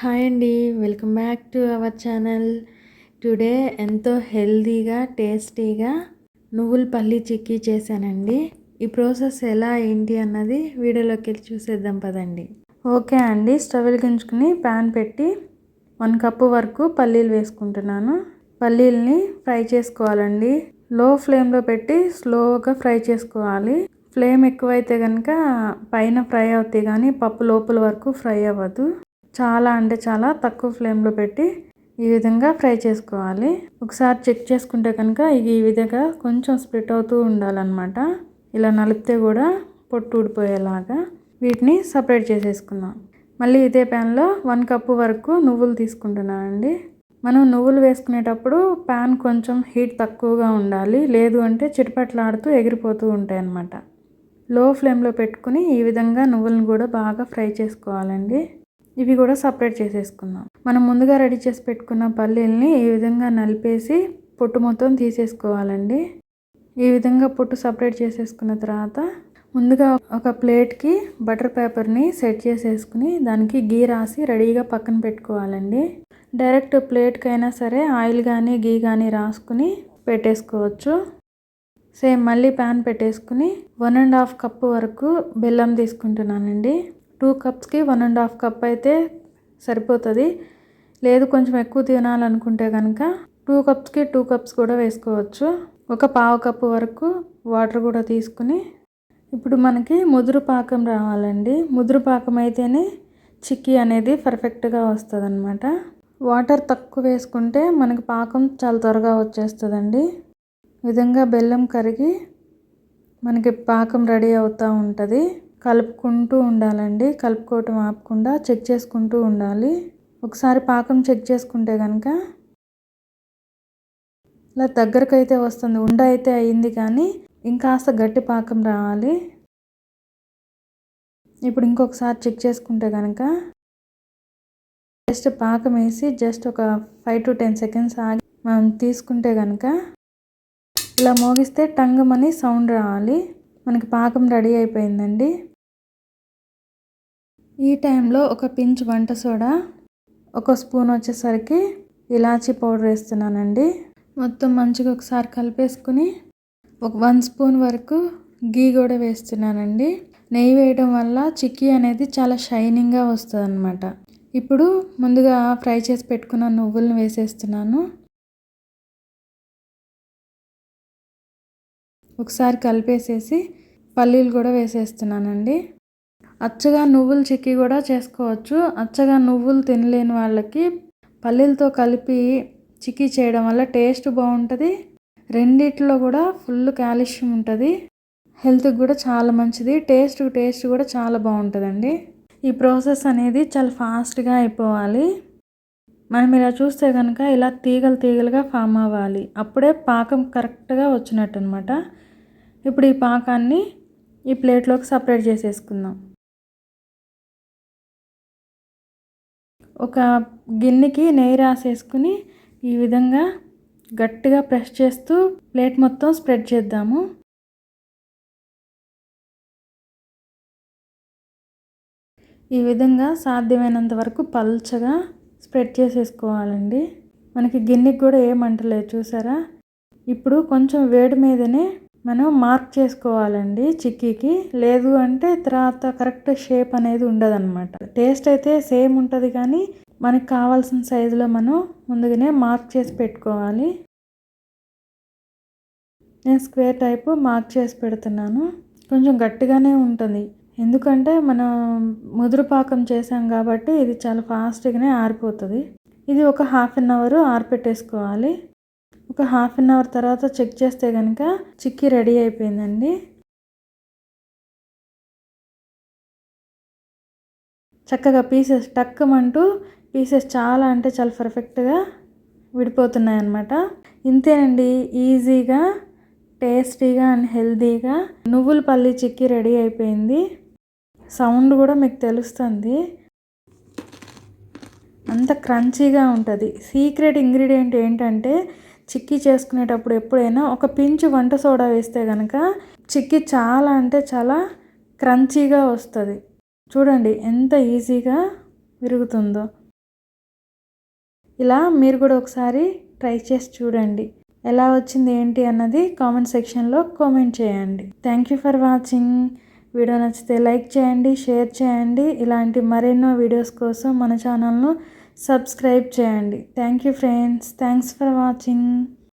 Hi అండి. Welcome back to our channel. Today ఎంతో హెల్దీగా టేస్టీగా నువ్వుల పల్లి చిక్కీ చేశానండి. ఈ ప్రాసెస్ ఎలా ఏంటి అన్నది వీడియోలోకి వెళ్ళి చూసేద్దాం పదండి. ఓకే అండి. స్టవ్ వెలిగించుకుని ప్యాన్ పెట్టి వన్ కప్పు వరకు పల్లీలు వేసుకుంటున్నాను. పల్లీల్ని ఫ్రై చేసుకోవాలండి. లో ఫ్లేమ్లో పెట్టి స్లోగా ఫ్రై చేసుకోవాలి. ఫ్లేమ్ ఎక్కువైతే కనుక పైన ఫ్రై అవుతాయి కానీ పప్పు లోపల వరకు ఫ్రై అవ్వదు. చాలా అంటే చాలా తక్కువ ఫ్లేమ్లో పెట్టి ఈ విధంగా ఫ్రై చేసుకోవాలి. ఒకసారి చెక్ చేసుకుంటే కనుక ఈ విధంగా కొంచెం స్ప్లిట్ అవుతూ ఉండాలన్నమాట. ఇలా నలిపితే కూడా పొట్టు ఊడిపోయేలాగా వీటిని సపరేట్ చేసేసుకుందాం. మళ్ళీ ఇదే ప్యాన్లో వన్ కప్పు వరకు నువ్వులు తీసుకుంటున్నానండి. మనం నువ్వులు వేసుకునేటప్పుడు ప్యాన్ కొంచెం హీట్ తక్కువగా ఉండాలి. లేదు అంటే చిటపట్లాడుతూ ఎగిరిపోతూ ఉంటాయి అన్నమాట లో ఫ్లేమ్లో పెట్టుకుని ఈ విధంగా నువ్వులను కూడా బాగా ఫ్రై చేసుకోవాలండి. ఇవి కూడా సపరేట్ చేసేసుకుందాం. మనం ముందుగా రెడీ చేసి పెట్టుకున్న పల్లీల్ని ఈ విధంగా నలిపేసి పొట్టు మొత్తం తీసేసుకోవాలండి. ఈ విధంగా పొట్టు సపరేట్ చేసేసుకున్న తర్వాత ముందుగా ఒక ప్లేట్కి బటర్ పేపర్ని సెట్ చేసేసుకుని దానికి గీ రాసి రెడీగా పక్కన పెట్టుకోవాలండి. డైరెక్ట్ ప్లేట్కైనా సరే ఆయిల్ కానీ గీ కానీ రాసుకుని పెట్టేసుకోవచ్చు. సేమ్ మళ్ళీ ప్యాన్ పెట్టేసుకుని వన్ అండ్ హాఫ్ కప్పు వరకు బెల్లం తీసుకుంటున్నానండి. టూ కప్స్కి వన్ అండ్ హాఫ్ కప్ అయితే సరిపోతుంది. లేదు కొంచెం ఎక్కువ తినాలనుకుంటే కనుక టూ కప్స్కి టూ కప్స్ కూడా వేసుకోవచ్చు. ఒక పావు కప్పు వరకు వాటర్ కూడా తీసుకుని ఇప్పుడు మనకి ముదురు పాకం రావాలండి. ముదురు పాకం అయితేనే చిక్కీ అనేది పర్ఫెక్ట్గా వస్తుంది అనమాట వాటర్ తక్కువ వేసుకుంటే మనకి పాకం చాలా త్వరగా వచ్చేస్తుందండి. విధంగా బెల్లం కరిగి మనకి పాకం రెడీ అవుతూ ఉంటుంది. కలుపుకుంటూ ఉండాలండి. కలుపుకోవటం ఆపకుండా చెక్ చేసుకుంటూ ఉండాలి. ఒకసారి పాకం చెక్ చేసుకుంటే కనుక ఇలా దగ్గరకు అయితే వస్తుంది. ఉండ అయితే అయింది కానీ ఇంకాస్త గట్టి పాకం రావాలి. ఇప్పుడు ఇంకొకసారి చెక్ చేసుకుంటే కనుక జస్ట్ పాకం వేసి జస్ట్ ఒక ఫైవ్ టు టెన్ సెకండ్స్ ఆగి మనం తీసుకుంటే కనుక ఇలా మోగిస్తే టంగమని సౌండ్ రావాలి. మనకి పాకం రెడీ అయిపోయిందండి. ఈ టైంలో ఒక పించ్ వంట సోడా ఒక స్పూన్ వచ్చేసరికి ఇలాచీ పౌడర్ వేస్తున్నానండి. మొత్తం మంచిగా ఒకసారి కలిపేసుకుని ఒక వన్ స్పూన్ వరకు గీ కూడా వేస్తున్నానండి. నెయ్యి వేయడం వల్ల చిక్కీ అనేది చాలా షైనింగ్గా వస్తుంది అనమాట ఇప్పుడు ముందుగా ఫ్రై చేసి పెట్టుకున్న నువ్వులను వేసేస్తున్నాను. ఒకసారి కలిపేసేసి పల్లీలు కూడా వేసేస్తున్నానండి. అచ్చగా నువ్వులు చిక్కీ కూడా చేసుకోవచ్చు. అచ్చగా నువ్వులు తినలేని వాళ్ళకి పల్లీలతో కలిపి చిక్కీ చేయడం వల్ల టేస్ట్ బాగుంటుంది. రెండిట్లో కూడా ఫుల్ కాల్షియం ఉంటుంది. హెల్త్కి కూడా చాలా మంచిది. టేస్ట్ టేస్ట్ కూడా చాలా బాగుంటుందండి. ఈ ప్రాసెస్ అనేది చాలా ఫాస్ట్గా అయిపోవాలి. మనం ఇలా చూస్తే కనుక ఇలా తీగలు తీగలుగా ఫామ్ అవ్వాలి. అప్పుడే పాకం కరెక్ట్గా వచ్చినట్టు అనమాట ఇప్పుడు ఈ పాకాన్ని ఈ ప్లేట్లోకి సపరేట్ చేసేసుకుందాం. ఒక గిన్నెకి నెయ్యి రాసేసుకుని ఈ విధంగా గట్టిగా ప్రెస్ చేస్తూ ప్లేట్ మొత్తం స్ప్రెడ్ చేద్దాము. ఈ విధంగా సాధ్యమైనంత వరకు పల్చగా స్ప్రెడ్ చేసేసుకోవాలండి. మనకి గిన్నెకి కూడా ఏమంటలేదు చూసారా? ఇప్పుడు కొంచెం వేడి మీదనే మనం మార్క్ చేసుకోవాలండి చిక్కీకి. లేదు అంటే తర్వాత కరెక్ట్ షేప్ అనేది ఉండదన్నమాట. టేస్ట్ అయితే సేమ్ ఉంటుంది కానీ మనకి కావాల్సిన సైజులో మనం ముందుగానే మార్క్ చేసి పెట్టుకోవాలి. నేను స్క్వేర్ టైపు మార్క్ చేసి పెడుతున్నాను. కొంచెం గట్టిగానే ఉంటుంది. ఎందుకంటే మనం ముదురు పాకం చేసాం కాబట్టి ఇది చాలా ఫాస్ట్గానే ఆరిపోతుంది. ఇది ఒక హాఫ్ అన్ అవర్ ఆరిపెట్టేసుకోవాలి. ఒక హాఫ్ అన్ అవర్ తర్వాత చెక్ చేస్తే కనుక చిక్కీ రెడీ అయిపోయిందండి. చక్కగా పీసెస్ టక్కమంటూ పీసెస్ చాలా అంటే చాలా పర్ఫెక్ట్గా విడిపోతున్నాయి అన్నమాట ఇంతేనండి ఈజీగా టేస్టీగా అండ్ హెల్తీగా నువ్వుల పల్లి చిక్కీ రెడీ అయిపోయింది. సౌండ్ కూడా మీకు తెలుస్తుంది. అంత క్రంచీగా ఉంటుంది. సీక్రెట్ ఇంగ్రీడియంట్ ఏంటంటే చిక్కీ చేసుకునేటప్పుడు ఎప్పుడైనా ఒక పించు వంట సోడా వేస్తే కనుక చిక్కీ చాలా అంటే చాలా క్రంచీగా వస్తుంది. చూడండి ఎంత ఈజీగా విరుగుతుందో. ఇలా మీరు కూడా ఒకసారి ట్రై చేసి చూడండి. ఎలా వచ్చింది ఏంటి అన్నది కామెంట్ సెక్షన్లో కామెంట్ చేయండి. Thank you for watching video నచ్చితే లైక్ చేయండి షేర్ చేయండి. ఇలాంటి మరెన్నో వీడియోస్ కోసం మన ఛానల్ను సబ్స్క్రైబ్ చేయండి. Thank you friends thanks for watching